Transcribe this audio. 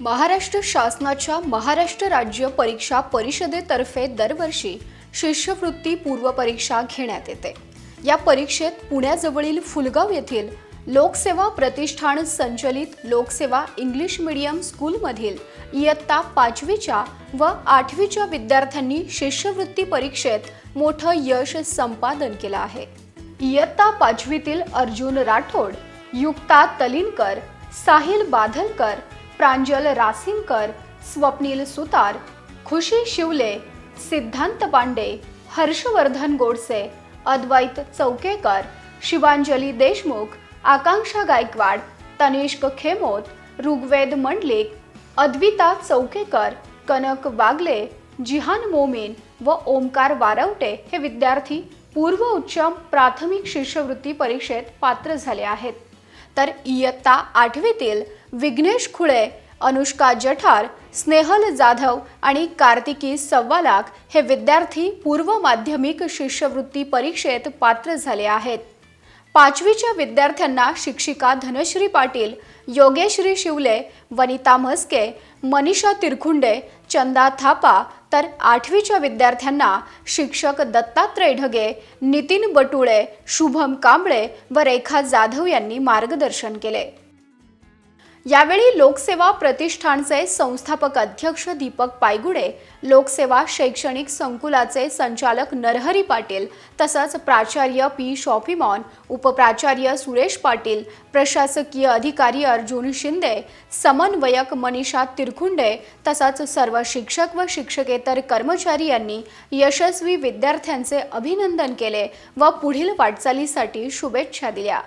महाराष्ट्र शासनाच्या महाराष्ट्र राज्य परीक्षा परिषदेतर्फे दरवर्षी शिष्यवृत्ती पूर्व परीक्षा घेण्यात येते. या परीक्षेत पुण्याजवळील फुलगाव येथील लोकसेवा प्रतिष्ठान संचलित लोकसेवा इंग्लिश मीडियम स्कूलमधील इयत्ता पाचवीच्या व आठवीच्या विद्यार्थ्यांनी शिष्यवृत्ती परीक्षेत मोठं यश संपादन केलं आहे. इयत्ता पाचवीतील अर्जुन राठोड युक्ता तलिनकर साहिल बाधलकर प्रांजल रासिमकर स्वप्नील सुतार खुशी शिवले सिद्धांत पांडे हर्षवर्धन गोडसे अद्वैत चौकेकर शिवांजली देशमुख आकांक्षा गायकवाड तनिष्क खेमोत ऋग्वेद मंडलिक अद्विता चौकेकर कनक वागले जिहान मोमीन व ओमकार वारवटे हे विद्यार्थी पूर्व उच्च प्राथमिक शिष्यवृत्ती परीक्षेत पात्र झाले आहेत. तर इयत्ता आठवीतील विघ्नेश खुळे अनुष्का जठार स्नेहल जाधव आणि कार्तिकी सव्वालाख हे विद्यार्थी पूर्व माध्यमिक शिष्यवृत्ती परीक्षेत पात्र झाले आहेत. पाचवीच्या विद्यार्थ्यांना शिक्षिका धनश्री पाटील योगेश्री शिवले वनिता म्हस्के मनीषा तिरखुंडे चंदा थापा तर आठवीच्या विद्यार्थ्यांना शिक्षक दत्तात्रय ढगे नितीन बटुळे शुभम कांबळे व रेखा जाधव यांनी मार्गदर्शन केले. यावेळी लोकसेवा प्रतिष्ठानचे संस्थापक अध्यक्ष दीपक पायगुडे लोकसेवा शैक्षणिक संकुलाचे संचालक नरहरी पाटील तसंच प्राचार्य पी शॉफिमॉन उपप्राचार्य सुरेश पाटील प्रशासकीय अधिकारी अर्जुन शिंदे समन्वयक मनीषा तिरखुंडे तसंच सर्व शिक्षक व शिक्षकेतर कर्मचारी यांनी यशस्वी विद्यार्थ्यांचे अभिनंदन केले व पुढील वाटचालीसाठी शुभेच्छा दिल्या.